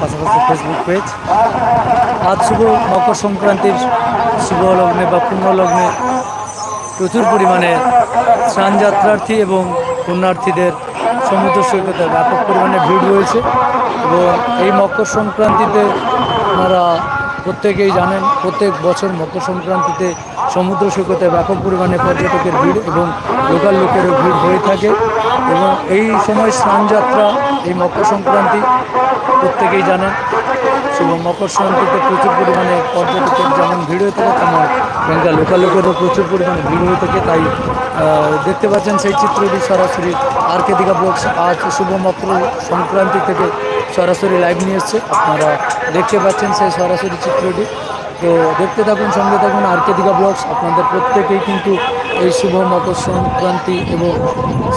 পাশাপাশি Facebook page আজ শুভ মকর সংক্রান্তির শুভ লগ্নে বা লগ্নে প্রচুর পরিমাণে স্নানযাত্রার্থী এবং পুণ্যার্থীদের সমুদ্র সৈকতে ব্যাপক পরিমাণে ভিড় রয়েছে এবং এই মকর সংক্রান্তিতে আপনারা প্রত্যেকেই জানেন, প্রত্যেক বছর মকর সংক্রান্তিতে সমুদ্র সৈকতে ব্যাপক পরিমাণে পর্যটকের ভিড় এবং লোকাল লোকেরও ভিড় হয়ে থাকে। এবং এই সময় স্নানযাত্রা, এই মকর সংক্রান্তি প্রত্যেকেই জানেন। শুভ মকর সংক্রান্তিতে প্রচুর পরিমাণে পর্যটকের যেমন ভিড় হয়ে থাকে, তেমন এখানকার লোকাল লোকেরও প্রচুর পরিমাণে ভিড় হয়ে থাকে। তাই দেখতে পাচ্ছেন সেই চিত্রটি সরাসরি আর কে দিঘা ব্লগস আজ শুভ মকর সংক্রান্তি থেকে সরাসরি লাইভ নিয়ে এসছে। আপনারা দেখতে পাচ্ছেন সেই সরাসরি চিত্রটি। তো দেখতে থাকুন, সঙ্গে থাকুন, আর কে দিঘা ব্লগস, আপনাদের প্রত্যেকেই কিন্তু এই শুভ মকর সংক্রান্তি এবং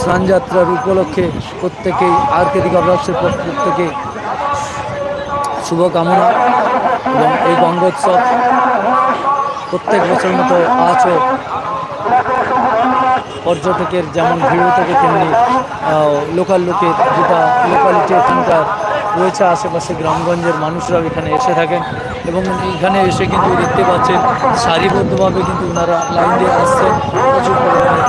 স্নানযাত্রার উপলক্ষে প্রত্যেকেই আর কে দিঘা ব্লগসের প্রত্যেকে শুভকামনা এবং এই গঙ্গোৎসব প্রত্যেক বছর মতো আজও পর্যটকের যেমন ভিড় থেকে, তেমনি লোকাল লোকের যেটা লোকালিটি এখানকার রয়েছে আশেপাশে গ্রামগঞ্জের মানুষরাও এখানে এসে থাকেন এবং এখানে এসে কিন্তু দেখতে পাচ্ছেন সারিবদ্ধভাবে কিন্তু ওনারা লাইন দিয়ে আসছেন প্রচুর পরিমাণে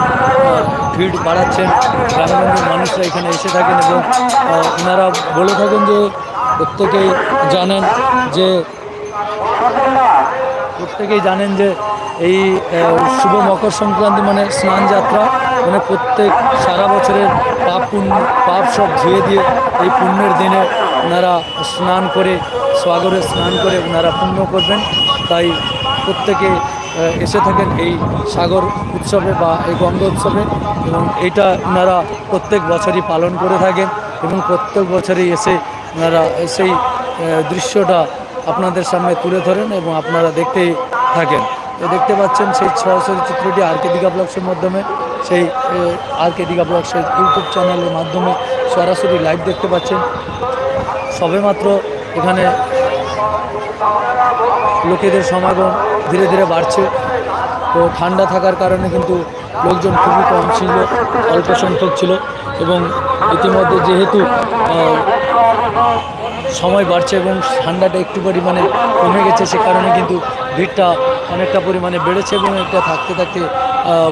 ভিড় বাড়াচ্ছেন। গ্রামগঞ্জের মানুষরা এখানে এসে থাকেন এবং ওনারা বলে থাকেন যে, প্রত্যেকেই জানেন যে, প্রত্যেকেই জানেন যে এই শুভ মকর সংক্রান্তি মানে স্নান যাত্রা মানে প্রত্যেক সারা বছরের পাপ পুণ্য, পাপ সব ধুয়ে দিয়ে এই পুণ্যের দিনে ওনারা স্নান করে, সাগরে স্নান করে ওনারা পুণ্য করবেন। তাই প্রত্যেকে এসে থাকেন এই সাগর উৎসবে বা এই গঙ্গা উৎসবে এবং এইটা ওনারা প্রত্যেক বছরই পালন করে থাকেন এবং প্রত্যেক বছরই এসে ওনারা সেই দৃশ্যটা আপনাদের সামনে তুলে ধরেন এবং আপনারা দেখতেই থাকেন। তো দেখতে পাচ্ছেন সেই সরাসরি চিত্রটি আর কে দিঘা ব্লগসের মাধ্যমে, সেই আর কে দিঘা ব্লগসের ইউটিউব চ্যানেলের মাধ্যমে সরাসরি লাইভ দেখতে পাচ্ছেন। সবেমাত্র এখানে লোকেদের সমাগম ধীরে ধীরে বাড়ছে। তো ঠান্ডা থাকার কারণে কিন্তু লোকজন খুবই কম ছিল, অল্প সংখ্যক ছিল এবং ইতিমধ্যে যেহেতু সময় বাড়ছে এবং ঠান্ডাটা একটু পরিমাণে কমে গেছে, সে কারণে কিন্তু ভিড়টা অনেকটা পরিমাণে বেড়েছে এবং এটা থাকতে থাকতে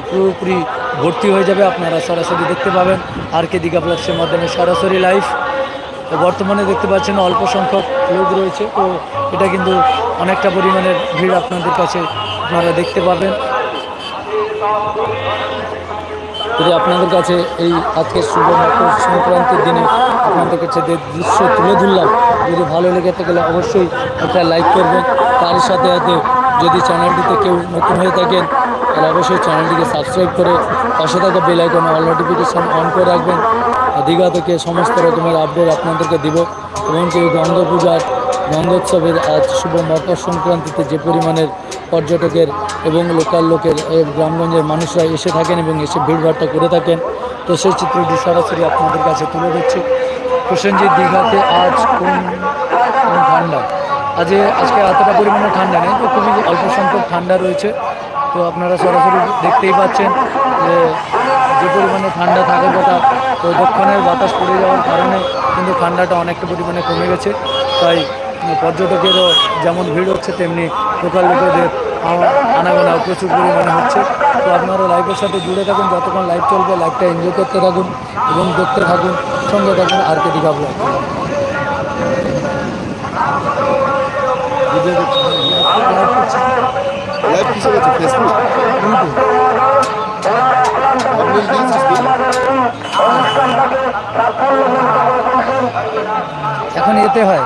পুরোপুরি ভর্তি হয়ে যাবে। আপনারা সরাসরি দেখতে পাবেন আর কে দীঘা প্লাসের মাধ্যমে সরাসরি লাইভ। বর্তমানে দেখতে পাচ্ছেন অল্প সংখ্যক লোক রয়েছে। তো এটা কিন্তু অনেকটা পরিমাণের ভিড় আপনাদের কাছে আপনারা দেখতে পাবেন। যদি আপনাদের কাছে এই আজকের সংক্রান্তির দিনে আপনাদের কাছে যে দৃশ্য তুলে ধরলাম, যদি ভালো লেগে থাকে অবশ্যই একটা লাইক করবেন। তার সাথে সাথে যদি চ্যানেলটিতে কেউ নতুন হয়ে থাকেন, তাহলে অবশ্যই চ্যানেলটিকে সাবস্ক্রাইব করে পাশে থাকা বেল আইকনে অল নোটিফিকেশান অন করে রাখবেন। দীঘা থেকে সমস্ত রকমের আপডেট আপনাদেরকে দিব। এই গঙ্গা পূজার গঙ্গোৎসবের আজ শুভ মকর সংক্রান্তিতে যে পরিমাণের পর্যটকের এবং লোকাল লোকের গ্রামগঞ্জের মানুষরা এসে থাকেন এবং এসে ভিড়ভাড়টা করে থাকেন। তো সেই চিত্রটি সরাসরি আপনাদের কাছে তুলে ধরছি। প্রসেনজিৎ, দীঘাতে আজ কোন ঠান্ডা? আজ আজকে এতটা পরিমাণে ঠান্ডা নেই, তো খুবই অল্প সংখ্যক ঠান্ডা রয়েছে। তো আপনারা সরাসরি দেখতেই পাচ্ছেন যে যে পরিমাণে ঠান্ডা থাকার কথা তো দক্ষিণের বাতাস পড়ে যাওয়ার কারণে কিন্তু ঠান্ডাটা অনেকটা পরিমাণে কমে গেছে। তাই পর্যটকেরও যেমন ভিড় হচ্ছে তেমনি লোকাল লোকেদের আনাগোনা প্রচুর পরিমাণে হচ্ছে। তো আপনারা লাইভের সাথে জুড়ে থাকুন যতক্ষণ লাইভ চলবে লাইভটা এনজয় করতে থাকুন এবং দেখতে থাকুন। সঙ্গে থাকুন R K Digha blog live করছি লাইভ কিসে গেছে? ফেসবুক এখন এতে হয়।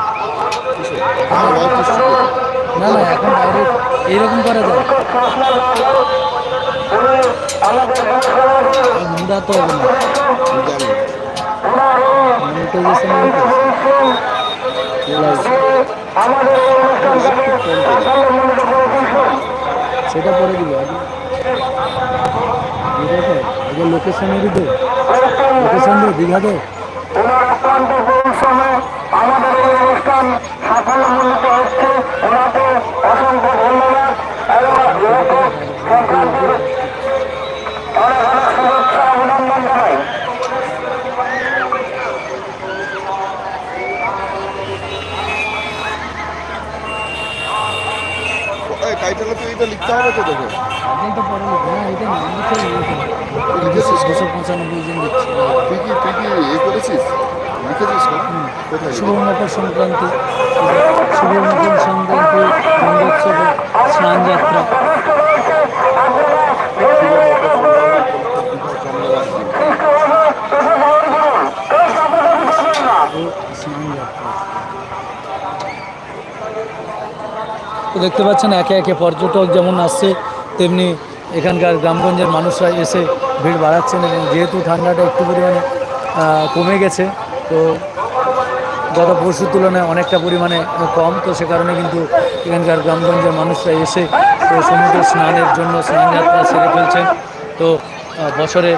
না না, এখন ডাইরেক্ট এইরকম করা যায়। তো হবে না। সেটা পরে দিবে লোকেশনের দিতে লোকেশন দিয়ে দীঘাতে। আমাদের এই অনুষ্ঠান সাফল্যমণ্ডিত হচ্ছে। ওনাকে অসংখ্য ধন্যবাদ এবং মকর সংক্রান্তির অনেক অনেক শুভেচ্ছা অভিনন্দন জানাই টাইটেলে তো এটা লিখতে হবে তো দেখো। টাইটেলটা পরে লিখব না এটা নাম লিখে লিখে লিখেছিস তো? দুশো পঁচানব্বই জন তুই কি তুই কি এ করেছিস? লিখেছিস কোথায় মকর সংক্রান্তি। মকর সংক্রান্তি গঙ্গোৎসবে স্নান যাত্রা। ও তো দেখতে পাচ্ছেন একে একে পর্যটক যেমন আসছে তেমনি এখানকার গ্রামগঞ্জের মানুষরা এসে ভিড় বাড়াচ্ছেন এবং যেহেতু ঠান্ডাটা একটু পরিমাণে কমে গেছে তো গত পরশুর তুলনায় অনেকটা পরিমাণে কম তো সে কারণে কিন্তু এখানকার গ্রামগঞ্জের মানুষরা এসে তো সমুদ্র স্নানের জন্য স্নান যাত্রা সেরে ফেলছেন। তো আহ, বছরের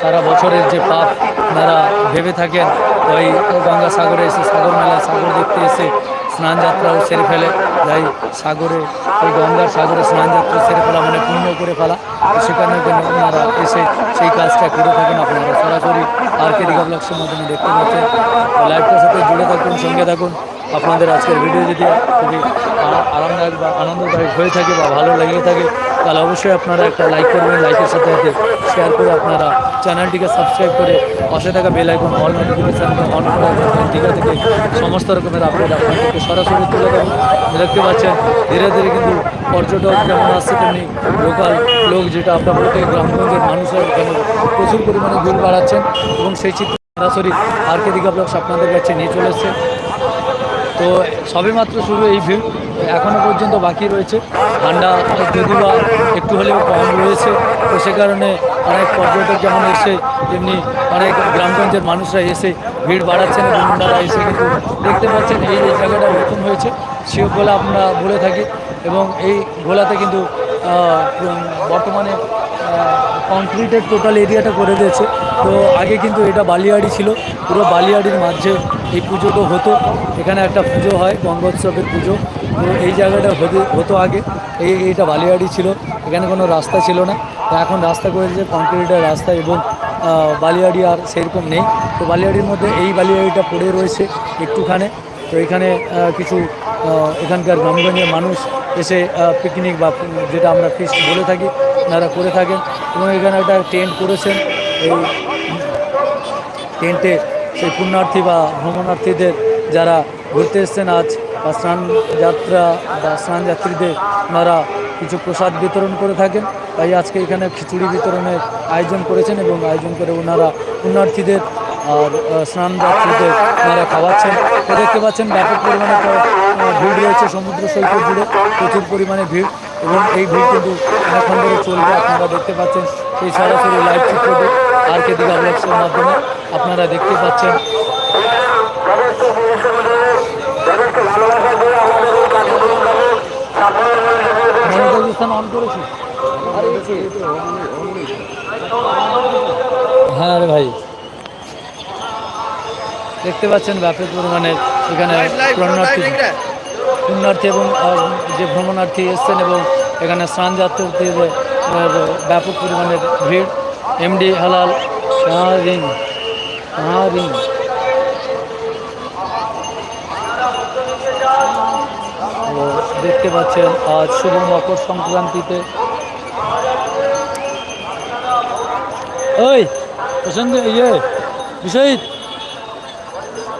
সারা বছরের যে পাপ তারা ভেবে থাকেন ওই গঙ্গা সাগরে এসে সাগর মেলা সাগর দেখতে এসে স্নান যাত্রাও সেরে ফেলে। যাই সাগরে, ওই গঙ্গার সাগরে স্নান যাত্রা সেরে ফেলা মানে পূর্ণ করে ফেলা। সেখানে আপনারা এসে সেই কাজটা করে থাকেন আপনারা। সরাসরি আর কে দিঘা ব্লগসের মাধ্যমে দেখতে পাচ্ছেন। লাইফটার সাথে জুড়ে থাকুন, সঙ্গে থাকুন। আপনাদের আজকের ভিডিও যদি খুবই আরামদায়ক বা আনন্দদায়ক হয়ে থাকে বা ভালো লেগে থাকে তাহলে অবশ্যই আপনারা একটা লাইক করবেন লাইকের সাথে সাথে শেয়ার করে আপনারা চ্যানেলটিকে সাবস্ক্রাইব করে পাশে থাকা বেল আইকন অল নোটিফিকেশানকে অন করে দীঘা থেকে সমস্ত রকমের আপডেট আপনাদেরকে সরাসরি তুলে দেবেন দেখতে পাচ্ছেন, ধীরে ধীরে কিন্তু পর্যটক যেমন আসছে, তেমনি লোকাল লোক যেটা আপনার বলতে গ্রামগঞ্জের মানুষরা প্রচুর পরিমাণে ভিড় বাড়াচ্ছেন এবং সেই চিত্র সরাসরি আর কে দীঘা আপনাদের কাছে নিয়ে চলে এসছে। তো সবেমাত্র শুরু এই ভিড়। এখনও পর্যন্ত বাকি রয়েছে। ঠান্ডা যদি বা একটু হলেও কম রয়েছে, তো সে কারণে অনেক পর্যটক যেমন এসে, তেমনি অনেক গ্রামগঞ্জের মানুষরা এসে ভিড় বাড়াচ্ছেন এবং এসে কিন্তু দেখতে পাচ্ছেন এই যে জায়গাটা নতুন হয়েছে শিব গোলা আমরা বলে থাকি এবং এই গোলাতে কিন্তু বর্তমানে কংক্রিটের টোটাল এরিয়াটা করে দিয়েছে। তো আগে কিন্তু এটা বালিয়াড়ি ছিল, পুরো বালিয়াড়ির মাঝে এই পুজোটা হতো, এখানে একটা পুজো হয়, গঙ্গোৎসবের পুজো। এই জায়গাটা হতে হতো আগে। এই এইটা বালিয়াড়ি ছিল, এখানে কোনো রাস্তা ছিল না। এখন রাস্তা করেছে কংক্রিটের রাস্তা এবং বালিয়াড়ি আর সেরকম নেই। তো বালিয়াড়ির মধ্যে এই বালিয়াড়িটা পড়ে রয়েছে একটুখানে। তো এখানে কিছু এখানকার গ্রামগঞ্জের মানুষ এসে পিকনিক বা যেটা আমরা ফিস্ট বলে থাকি, ওনারা করে থাকেন এবং এখানে একটা টেন্ট করেছেন। এই টেন্টে সেই পুণ্যার্থী বা ভ্রমণার্থীদের যারা ঘুরতে এসছেন আজ বা স্নান যাত্রা বা স্নান যাত্রীদের ওনারা কিছু প্রসাদ বিতরণ করে থাকেন। তাই আজকে এখানে খিচুড়ি বিতরণের আয়োজন করেছেন এবং আয়োজন করে ওনারা পুণ্যার্থীদের আর স্নান যাত্রীদের ওনারা খাওয়াচ্ছেন। দেখতে পাচ্ছেন ব্যাপক পরিমাণে ভিড় রয়েছে সমুদ্র সৈকত জুড়ে, প্রচুর পরিমাণে ভিড় এবং এই ভিড় কিন্তু অনেকক্ষণ ধরে চলবে, আপনারা দেখতে পাচ্ছেন। এই সরাসরি লাইভ চিত্রটি আর কে দিঘা ব্লগসের মাধ্যমে আপনারা দেখতে পাচ্ছেন যাদেরকে জিজ্ঞেস করে যাদেরকে ভালোবাসা দিয়ে আমাদের এই কার্যক্রমটাকে সাফল্য অন করেছি। হ্যাঁ রে ভাই। দেখতে পাচ্ছেন ব্যাপক পরিমাণে এখানে পুণ্যার্থী পুণ্যার্থী এবং যে ভ্রমণার্থী এসছেন এবং এখানে স্নান যাত্রীদের ব্যাপক পরিমাণের ভিড়। এমডি হালাল শাহরিং শাহরিং দেখতে পাচ্ছেন, আজ শুভ মকর সংক্রান্তিতে। ওই প্রসঙ্গে ইয়ে বিষয়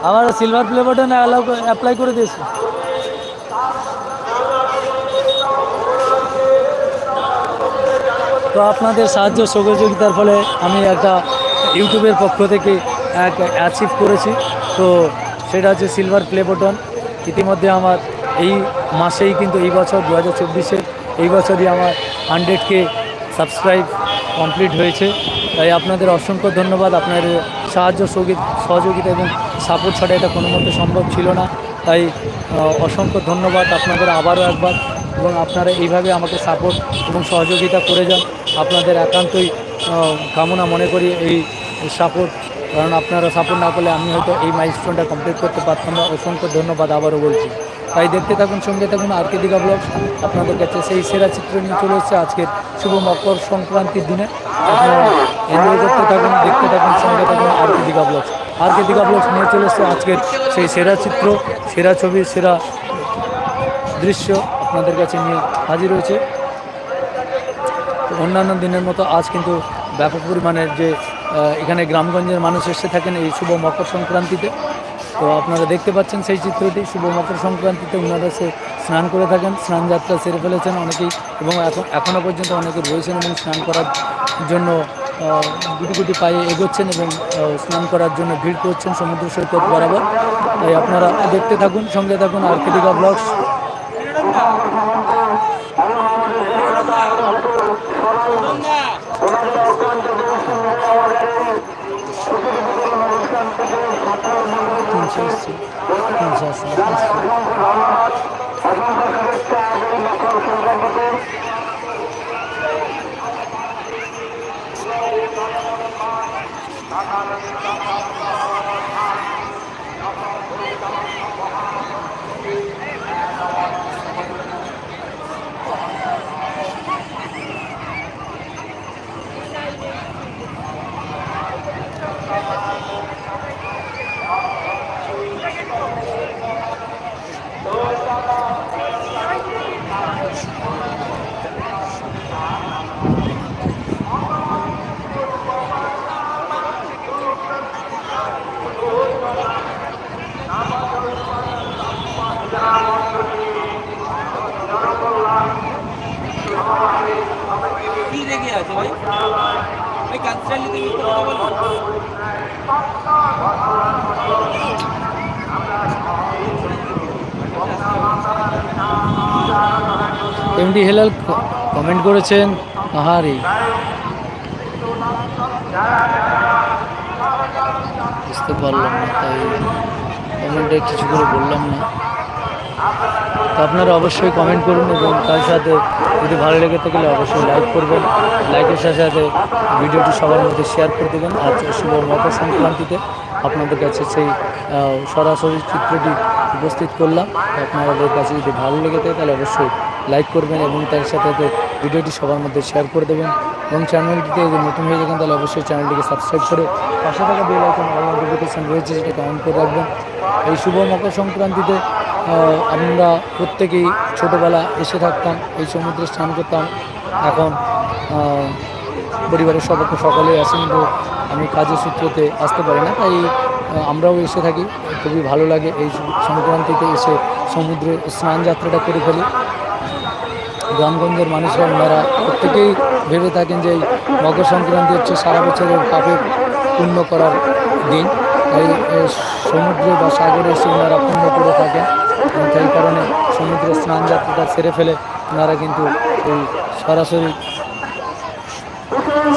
আমার সিলভার প্লে বাটন অ্যাপ্লাই করে দিয়েছে। তো আপনাদের সাহায্য সহযোগিতার ফলে আমি একটা ইউটিউবের পক্ষ থেকে এক অ্যাচিভ করেছি। তো সেটা হচ্ছে সিলভার প্লে বটন ইতিমধ্যে আমার এই মাসেই কিন্তু এই বছর দু হাজার চব্বিশে এই বছরই আমার হান্ড্রেডকে সাবস্ক্রাইব কমপ্লিট হয়েছে। তাই আপনাদের অসংখ্য ধন্যবাদ। আপনাদের সাহায্য সহযোগি- সহযোগিতা এবং সাপোর্ট ছাড়া এটা কোনো মতে সম্ভব ছিল না। তাই অসংখ্য ধন্যবাদ। আপনাদের আবারও একবার এবং আপনারা এইভাবে আমাকে সাপোর্ট এবং সহযোগিতা করে যান। আপনাদের একান্তই কামনা মনে করি এই সাপোর্ট। কারণ আপনারা সাপোর্ট না করলে আমি হয়তো এই মাইলস্টোনটা কমপ্লিট করতে পারতাম না। অসংখ্য ধন্যবাদ আবারও বলছি। তাই দেখতে থাকুন, সঙ্গে থাকুন আর কে দিঘা ব্লগ আপনাদের কাছে সেই সেরা চিত্র নিয়ে চলে এসেছে আজকের শুভ মকর সংক্রান্তির দিনে। আপনারা এনজয় করতে থাকুন, দেখতে থাকুন, সঙ্গে থাকুন R K Digha blog R K Digha blog নিয়ে চলে এসেছে আজকের সেই সেরা চিত্র, সেরা ছবি, সেরা দৃশ্য আপনাদের কাছে নিয়ে হাজির হয়েছে। তো অন্যান্য দিনের মতো আজ কিন্তু ব্যাপক পরিমাণের যে এখানে গ্রামগঞ্জের মানুষ এসে থাকেন এই শুভ মকর সংক্রান্তিতে। তো আপনারা দেখতে পাচ্ছেন সেই চিত্রটি। শুভ মকর সংক্রান্তিতে ওনারা সে স্নান করে থাকেন, স্নান যাত্রা সেরে ফেলেছেন অনেকেই এবং এখন এখনও পর্যন্ত অনেকে রয়েছেন এবং স্নান করার জন্য গুটি গুটি পায়ে এগোচ্ছেন এবং স্নান করার জন্য ভিড় করছেন সমুদ্র সৈকত বরাবর। তাই আপনারা দেখতে থাকুন, সঙ্গে থাকুন আর্কেটিকা ব্লগস। তিনশো আশি। তিনশো আশি। পাঁচশো কি রেগে আছে ভাই ভাই কাকশালিতে মিথ্যা কথা বলব এমডি হেলাল কমেন্ট করেছেন আহারে। বুঝতে পারলাম না তাই কমেন্টে কিছু করে বললাম না। তো আপনারা অবশ্যই কমেন্ট করুন এবং তার সাথে যদি ভালো লেগে থাকে অবশ্যই লাইক করবেন। লাইকের সাথে সাথে ভিডিওটি সবার মধ্যে শেয়ার করে দেবেন। আজ শুভ মকর সংক্রান্তিতে আপনাদের কাছে সেই সরাসরি চিত্রটি উপস্থিত করলাম। আপনাদের কাছে যদি ভালো লেগে থাকে তাহলে অবশ্যই লাইক করবেন এবং তার সাথে ভিডিওটি সবার মধ্যে শেয়ার করে দেবেন। এবং চ্যানেলটিতে যদি নতুন হয়ে থাকেন, তাহলে অবশ্যই চ্যানেলটিকে সাবস্ক্রাইব করে পাশে থাকা বেল আইকন অল নোটিফিকেশান রয়েছে সেটা কমেন্ট করে রাখবেন। এই শুভ মকর সংক্রান্তিতে আমরা প্রত্যেকেই ছোটোবেলা এসে থাকতাম, এই সমুদ্রে স্নান করতাম। এখন পরিবারের সবাই সকলেই আসেন আমি কাজের সূত্রতে আসতে পারি না, তাই আমরাও এসে থাকি। খুবই ভালো লাগে এই সংক্রান্তিতে এসে সমুদ্রে স্নান যাত্রাটা করে ফেলি। গ্রামগঞ্জের মানুষরা ওনারা প্রত্যেকেই ভেবে থাকেন যে এই মকর সংক্রান্তি হচ্ছে সারা বছরের পাপের পূর্ণ করার দিন। এই সমুদ্রে বা সাগরে এসে ওনারা পূর্ণ করে থাকেন সেই কারণে সমুদ্রে স্নান যাত্রাটা সেরে ফেলে ওনারা কিন্তু এই সরাসরি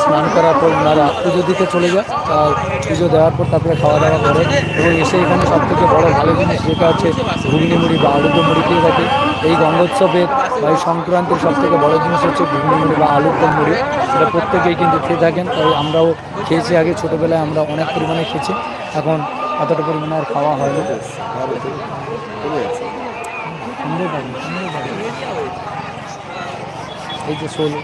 স্নান করার পর ওনারা পুজো দিতে চলে যায়। আর পুজো দেওয়ার পর তারপরে খাওয়া দাওয়া করে এবং এসে এখানে সব থেকে বড়ো ভালো জিনিস যেটা হচ্ছে ঘুগনি মুড়ি বা আলুর দম মুড়ি থাকে। এই গঙ্গোৎসবের বা এই সংক্রান্তির সব থেকে বড়ো জিনিস হচ্ছে ঘুগনি মুড়ি বা আলুর দম মুড়ি সেটা প্রত্যেকেই কিন্তু খেয়ে থাকেন, তাই আমরাও খেয়েছি আগে ছোটোবেলায়, আমরা অনেক পরিমাণে খেয়েছি। এখন এতটা পরিমাণে আর খাওয়া হয় না চলে যাচ্ছে সুন্দর পাবেন সুন্দর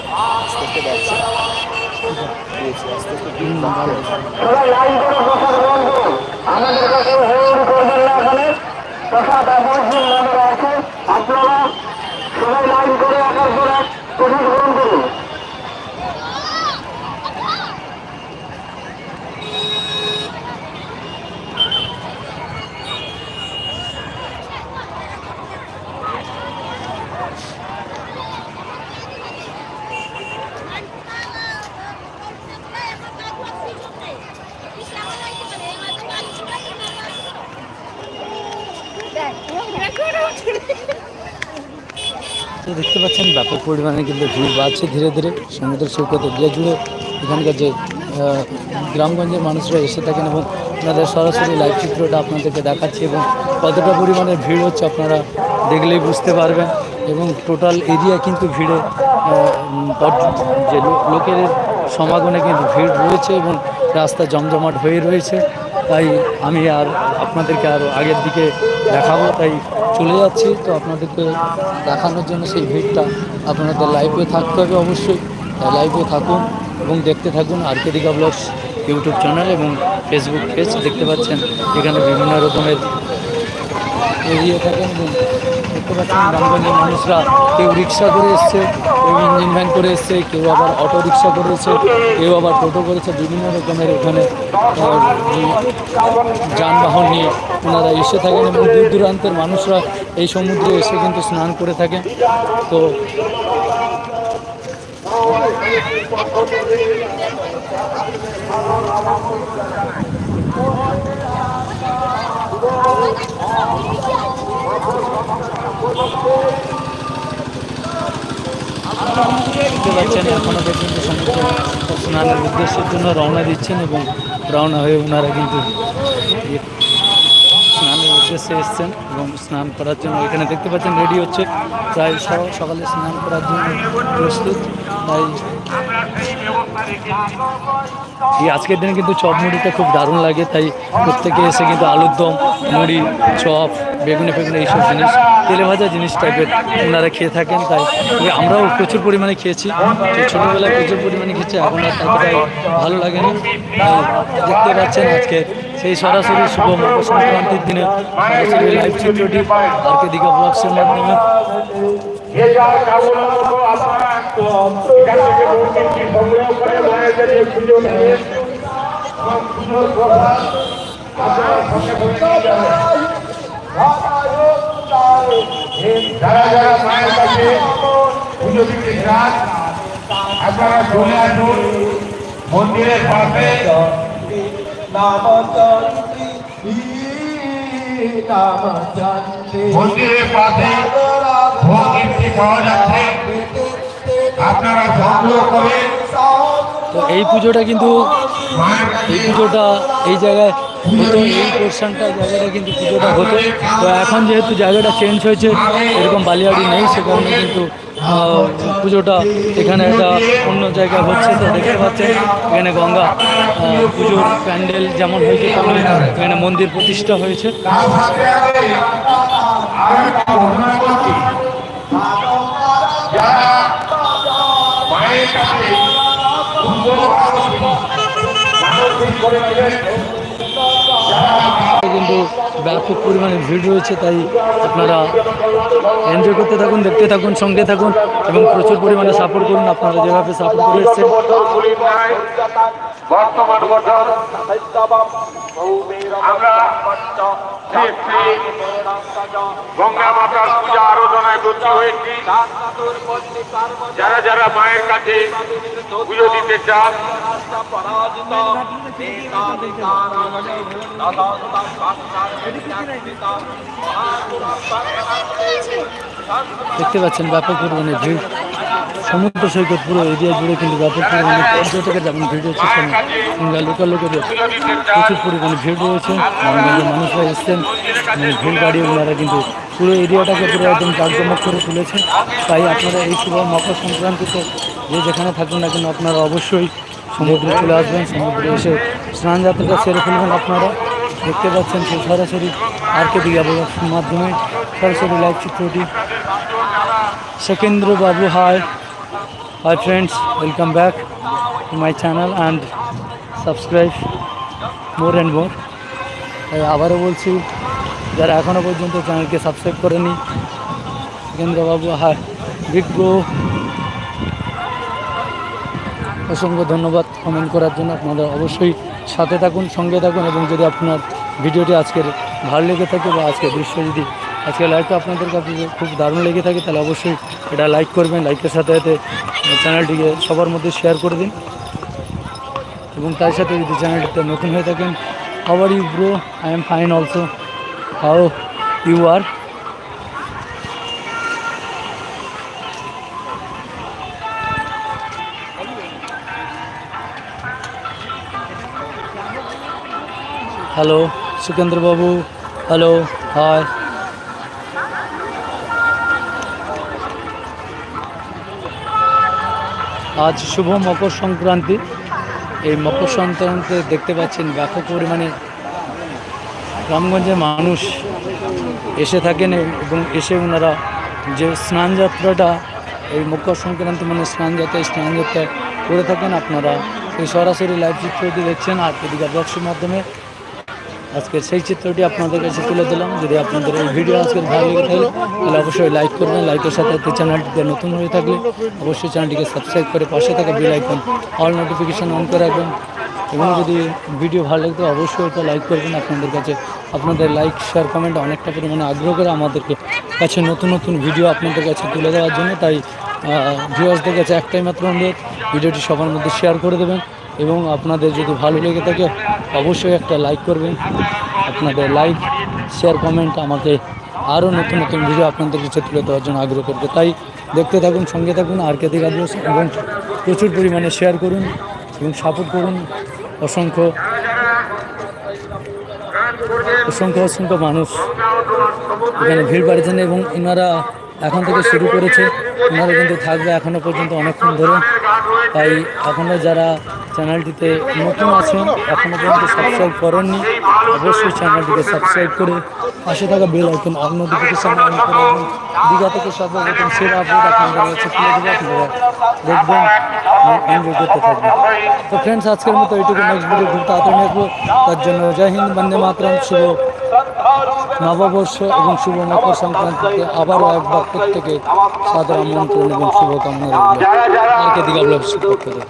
করতে পারছি। আমাদের কাছে হোল্ড করবেন না ওখানে প্রসাদ অপরিচিত নাম্বার আছে। আপনারা সবাই লাইন করে আসার পরে প্রসাদ করুন। তো দেখতে পাচ্ছেন, ব্যাপক পরিমাণে কিন্তু ভিড় বাড়ছে ধীরে ধীরে। সমুদ্র সৈকত এরিয়া জুড়ে এখানকার যে গ্রামগঞ্জের মানুষরা এসে থাকেন এবং আপনাদের সরাসরি লাইভ চিত্রটা আপনাদেরকে দেখাচ্ছি এবং কতটা পরিমাণে ভিড় হচ্ছে আপনারা দেখলেই বুঝতে পারবেন এবং টোটাল এরিয়া কিন্তু ভিড়ে যে লোকের সমাগমে কিন্তু ভিড় রয়েছে এবং রাস্তা জমজমাট হয়ে রয়েছে। তাই আমি আর আপনাদেরকে আরও আগের দিকে দেখাবো, তাই চলে যাচ্ছি। তো আপনাদেরকে দেখানোর জন্য সেই ভিড়টা আপনাদের লাইভে থাকতে হবে অবশ্যই। তাই লাইভে থাকুন এবং দেখতে থাকুন R K Digha blogs YouTube channel এবং ফেসবুক পেজ দেখতে পাচ্ছেন, এখানে বিভিন্ন রকমের এগিয়ে থাকেন এবং দেখতে পাচ্ছেন গ্রামগঞ্জের মানুষরা কেউ রিক্সা করে এসছে, কেউ ইঞ্জিন ভ্যান করে এসছে, কেউ আবার অটো রিক্সা করে করেছে কেউ আবার টোটো করেছে বিভিন্ন রকমের এখানে যানবাহন নিয়ে ওনারা এসে থাকেন এবং দূর দূরান্তের মানুষরা এই সমুদ্রে এসে কিন্তু স্নান করে থাকেন। তো দেখতে পাচ্ছেন এখনও পর্যন্ত সমুদ্র স্নানের উদ্দেশ্যের জন্য রওনা দিচ্ছেন এবং রওনা হয়ে ওনারা কিন্তু স্নানের উদ্দেশ্যে এসছেন এবং স্নান করার জন্য এখানে দেখতে পাচ্ছেন রেডি হচ্ছে। প্রায় সকালে স্নান করার জন্য প্রস্তুত। তাই এই আজকের দিনে কিন্তু চপ মুড়িটা খুব দারুণ লাগে, তাই প্রত্যেকে এসে কিন্তু আলুর দম, মুড়ি, চপ, বেগুনে ফেগুনে এইসব জিনিস, তেলে ভাজা জিনিস টাইপের ওনারা খেয়ে থাকেন, তাই আমরাও প্রচুর পরিমাণে খেয়েছি ছোটোবেলায় প্রচুর পরিমাণে খেয়েছি, এখন আর ততটাই ভালো লাগে না দেখতে পাচ্ছেন আজকে সেই সরাসরি শুভ মকর সংক্রান্তির দিনে সরাসরি লাইভ চিত্রটি আর কে দীঘা ব্লগসের মাধ্যমে। এখান থেকে মন্দিরটি সংগ্রহ করে মায়েদের এই পুজো নিয়ে পুজোর প্রধান আপনারা সঙ্গে যারা যারা মায়ের কাছে পুজো দিতে চান আপনারা চলে মন্দিরের পাশে পাওয়া যাচ্ছে। আপনারা সংগ্রহ করে তো এই পুজোটা কিন্তু এই পুজোটা এই জায়গায় হতো এই পোর্শনটা জায়গাটা কিন্তু পুজোটা হতো তো এখন যেহেতু জায়গাটা চেঞ্জ হয়েছে এরকম বালিয়াড়ি নেই সে কারণে কিন্তু পুজোটা এখানে একটা অন্য জায়গায় হচ্ছে তো দেখতে পাচ্ছেন এখানে গঙ্গা পুজোর প্যান্ডেল যেমন হয়েছে তেমন এখানে মন্দির প্রতিষ্ঠা হয়েছে মায়ের কাছে করে কিন্তু ব্যাপক পরিমাণে ভিড় রয়েছে তাই আপনারা এনজয় করতে থাকুন দেখতে থাকুন সঙ্গে থাকুন এবং প্রচুর পরিমাণে সাপোর্ট করুন। আপনারা যেভাবে সাপোর্ট করে এসছেন। গঙ্গা মাতার পূজা আরাধনায় ব্রত হয়েছি। যারা যারা মায়ের কাছে পুজো দিতে চান দেখতে পাচ্ছেন ব্যাপক পরিমাণে ভিড়। সমুদ্র সৈকত পুরো এরিয়া জুড়ে কিন্তু ব্যাপক পরিমাণে পর্যটকের যেমন ভিড় তেমন কিংবা লোকাল লোকেদের প্রচুর পরিমাণে ভিড় রয়েছে। মানুষরা এসছেন ভিড় বাড়িয়ে ওনারা কিন্তু পুরো এরিয়াটাকে পুরো একদম জাঁকজমক করে তুলেছে। তাই আপনারা এই শুভ মকর সংক্রান্তিতে যে যেখানে থাকুন না কেন, আপনারা অবশ্যই সমুদ্রে চলে আসবেন, সমুদ্রে এসে স্নান যাত্রাটা সেরে ফেলবেন আপনারা। দেখতে পাচ্ছেন সেই সরাসরি আর কে মাধ্যমে সরাসরি লাইভ চিত্রটি। বাবু hi hi friends welcome back to my channel and subscribe more and more আবারও বলছি, যারা এখনও পর্যন্ত চ্যানেলকে সাবস্ক্রাইব করেনি সুকেন্দ্রবাবু হাই বিগ ব্রো অসংখ্য ধন্যবাদ কমেন্ট করার জন্য আপনাদের অবশ্যই সাথে থাকুন, সঙ্গে থাকুন এবং যদি আপনার ভিডিওটি আজকের ভালো লেগে থাকে বা আজকের দৃশ্য যদি আজকের লাইভটা আপনাদের কাছে খুব দারুণ লেগে থাকে, তাহলে অবশ্যই এটা লাইক করবেন। লাইকের সাথে সাথে চ্যানেলটিকে সবার মধ্যে শেয়ার করে দিন। এবং তার সাথে যদি চ্যানেলটিতে নতুন হয়ে থাকেন how are you bro I am fine also how you are hello সুকেন্দ্রবাবু hello hi আজ শুভ মকর সংক্রান্তি। এই মকর সংক্রান্তিতে দেখতে পাচ্ছেন ব্যাপক পরিমাণে গ্রামগঞ্জের মানুষ এসে থাকেন এবং এসে ওনারা যে স্নানযাত্রাটা এই মকর সংক্রান্তি মানে স্নানযাত্রা এই স্নানযাত্রা করে থাকেন আপনারা। সেই সরাসরি লাইভ চিত্রটি দেখছেন আর এদিকে ব্লগসের মাধ্যমে। আজকে সেই চিত্রটি আপনাদের কাছে তুলে দিলাম। যদি আপনাদের এই ভিডিও আজকে ভালো লেগে থাকে, তাহলে অবশ্যই লাইক করবেন। লাইকের সাথে চ্যানেলটিতে নতুন হয়ে থাকলে অবশ্যই চ্যানেলটিকে সাবস্ক্রাইব করে পাশে থাকা bell icon all notification on করে রাখবেন। এবং যদি ভিডিও ভালো লাগতো অবশ্যই এটা লাইক করবেন। আপনাদের কাছে আপনাদের লাইক শেয়ার কমেন্ট অনেকটা পরিমাণে আগ্রহ করে আমাদেরকে কাছে নতুন নতুন ভিডিও আপনাদের কাছে তুলে দেওয়ার জন্য। তাই ভিউয়ার্সদের কাছে একটাই মাত্র অনুরোধ ভিডিওটি সবার মধ্যে শেয়ার করে দেবেন। এবং আপনাদের যদি ভালো লেগে থাকে, অবশ্যই একটা লাইক করবেন। আপনাদের লাইক শেয়ার কমেন্ট আমাকে আরও নতুন নতুন ভিডিও আপনাদের কাছে তুলে দেওয়ার জন্য আগ্রহ করবে। তাই দেখতে থাকুন, সঙ্গে থাকুন, আর কে দিক আগ্রহ এবং প্রচুর পরিমাণে শেয়ার করুন এবং সাপোর্ট করুন। অসংখ্য অসংখ্য অসংখ্য মানুষ এখানে ভিড় বাড়িয়েছেন এবং এনারা এখন থেকে শুরু করেছে। ওনারা কিন্তু থাকবে এখনও পর্যন্ত অনেকক্ষণ ধরে। তাই এখনও যারা চ্যানেলটিতে নতুন আছেন এখনও পর্যন্ত সাবস্ক্রাইব করেননি অবশ্যই চ্যানেলটিকে সাবস্ক্রাইব করে পাশে থাকা bell icon all notification on করে এবং দীঘা থেকে সর্বপ্রথম সেরা আপডেট আপনাদের কাছে তুলে দেবে আপনারা দেখবেন এনজয় করতে থাকবেন। তো ফ্রেন্ডস আজকের মতো এইটুকু। নেক্সট ভিডিও খুব তাড়াতাড়ি আসব। তার জন্য জয় হিন্দ, বন্দে মাতরম। শুভ নববর্ষ এবং শুভ মকর সংক্রান্তিতে আবারও একবার প্রত্যেকে সাদর আমন্ত্রণ এবং শুভকামনা রইল। আর কে দিঘা ব্লগ পক্ষ থেকে